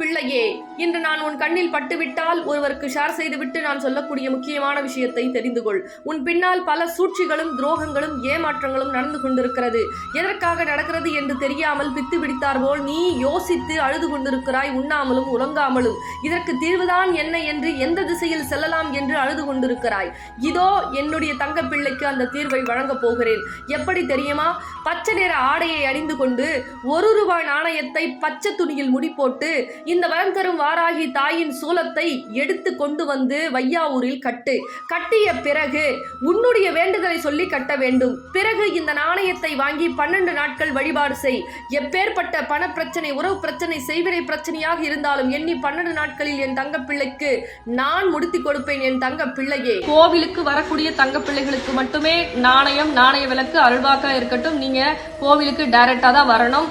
பிள்ளையே இன்று நான் உன் கண்ணில் பட்டுவிட்டால் ஒருவருக்கு ஷேர் செய்துவிட்டு நான் சொல்லக்கூடிய முக்கியமான விஷயத்தை தெரிந்து கொள். உன் பின்னால் பல சூழ்ச்சிகளும் துரோகங்களும் ஏமாற்றங்களும் நடந்து கொண்டிருக்கிறது. எதற்காக நடக்கிறது என்று தெரியாமல் பித்து பிடித்தார் போல் நீ யோசித்து அழுது கொண்டிருக்கிறாய் உண்ணாமலும் உறங்காமலும். இதற்கு தீர்வுதான் என்ன என்று எந்த திசையில் செல்லலாம் என்று அழுது கொண்டிருக்கிறாய். இதோ என்னுடைய தங்க பிள்ளைக்கு அந்த தீர்வை வழங்கப் போகிறேன். எப்படி தெரியுமா? பச்சை நிற ஆடையை அணிந்து கொண்டு ஒரு ரூபாய் நாணயத்தை பச்சை துணியில் முடி போட்டு இந்த வரம் தரும் வாராகி தாயின் சூலத்தை எடுத்து கொண்டு வந்து வையாவூரில் கட்டு. கட்டிய பிறகு உன்னுடைய வேண்டுதலை சொல்லி கட்ட வேண்டும். பிறகு இந்த நாணயத்தை வாங்கி பன்னெண்டு நாட்கள் வழிபாடு செய். எப்பேற்பட்ட பண பிரச்சனை உறவு பிரச்சனை செய்வினை பிரச்சனையாக இருந்தாலும் எண்ணி பன்னெண்டு நாட்களில் என் தங்க பிள்ளைக்கு நான் முடித்து கொடுப்பேன் என் தங்க பிள்ளையே கோவிலுக்கு வரக்கூடிய தங்க பிள்ளைகளுக்கு மட்டுமே நாணயம் நாணய விளக்கு அருள்வாக்கா இருக்கட்டும். நீங்க கோவிலுக்கு டைரக்டா தான் வரணும்.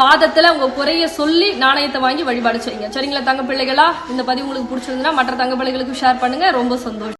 பாதத்தில் உங்கள் குறைய சொல்லி நாணயத்தை வாங்கி வழிபாடு செய்யுங்க. சரிங்களா தங்க பிள்ளைகளா? இந்த பதிவு உங்களுக்கு பிடிச்சிருந்தா மற்ற தங்க பிள்ளைகளுக்கு ஷேர் பண்ணுங்க. ரொம்ப சந்தோஷம்.